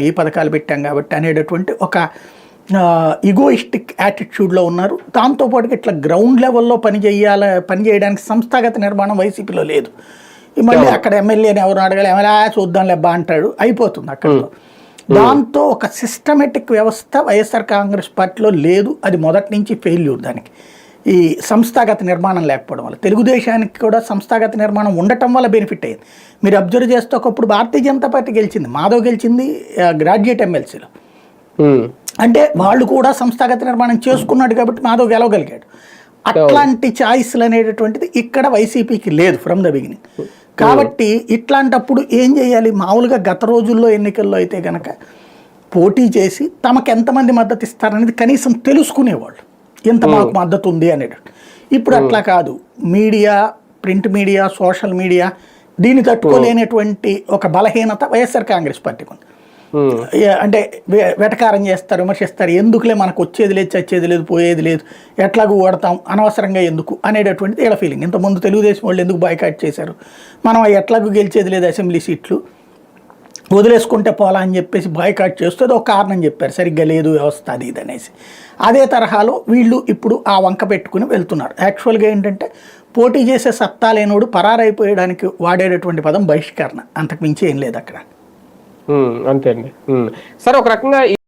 ఈ పథకాలు పెట్టాం కాబట్టి అనేటటువంటి ఒక ఇగోయిస్టిక్ యాటిట్యూడ్లో ఉన్నారు. దాంతోపాటు ఇట్లా గ్రౌండ్ లెవెల్లో పని చేయాల పని చేయడానికి సంస్థాగత నిర్మాణం వైసీపీలో లేదు. మళ్ళీ అక్కడ ఎమ్మెల్యేని ఎవరు అడగాలి ఎమ్మెల్యే చూద్దాం లేబ్బా అంటాడు. అయిపోతుంది అక్కడ దాంతో ఒక సిస్టమేటిక్ వ్యవస్థ వైఎస్ఆర్ కాంగ్రెస్ పార్టీలో లేదు. అది మొదటి నుంచి ఫెయిల్యూర్ దానికి. ఈ సంస్థాగత నిర్మాణం లేకపోవడం వల్ల. తెలుగుదేశానికి కూడా సంస్థాగత నిర్మాణం ఉండటం వల్ల బెనిఫిట్ అయ్యింది. మీరు అబ్జర్వ్ చేస్తే ఒకప్పుడు భారతీయ జనతా పార్టీ గెలిచింది. మాధవ్ గెలిచింది గ్రాడ్యుయేట్ ఎమ్మెల్సీలో. అంటే వాళ్ళు కూడా సంస్థాగత నిర్మాణం చేసుకున్నాడు కాబట్టి మాధవ్ గెలవగలిగాడు. అట్లాంటి ఛాయిస్లు అనేటటువంటిది ఇక్కడ వైసీపీకి లేదు ఫ్రమ్ ద బిగినింగ్ కాబట్టి ఇట్లాంటప్పుడు ఏం చేయాలి? మామూలుగా గత రోజుల్లో ఎన్నికల్లో అయితే గనక పోటీ చేసి తమకు ఎంతమంది మద్దతు ఇస్తారనేది కనీసం తెలుసుకునేవాళ్ళు. ఇంత మాకు మద్దతు ఉంది అనేటట్టు. ఇప్పుడు అట్లా కాదు. Media print media social media దీన్ని తట్టుకోలేనటువంటి ఒక బలహీనత వైఎస్ఆర్ కాంగ్రెస్ పార్టీకి ఉంది. అంటే వెటకారం చేస్తారు విమర్శిస్తారు. ఎందుకులే మనకు వచ్చేది లేదు చచ్చేది లేదు పోయేది లేదు ఎట్లాగూ ఓడతాం అనవసరంగా ఎందుకు అనేటటువంటిది వీళ్ళ ఫీలింగ్ ఇంతకుముందు తెలుగుదేశం వాళ్ళు ఎందుకు బాయ్కాట్ చేశారు? మనం ఎట్లాగూ గెలిచేది లేదు అసెంబ్లీ సీట్లు. వదిలేసుకుంటే పోలా అని చెప్పేసి బాయ్కాట్ చేస్తే అది ఒక కారణం చెప్పారు. సరిగ్గా లేదు వ్యవస్థ అది ఇది అనేసి. అదే తరహాలో వీళ్ళు ఇప్పుడు ఆ వంక పెట్టుకుని వెళ్తున్నారు. యాక్చువల్గా ఏంటంటే పోటీ చేసే సత్తా లేనోడు పరారైపోయడానికి వాడేటటువంటి పదం బహిష్కరణ. అంతకు మించి ఏం లేదు అక్కడ. అంతే అండి. సరే ఒక రకంగా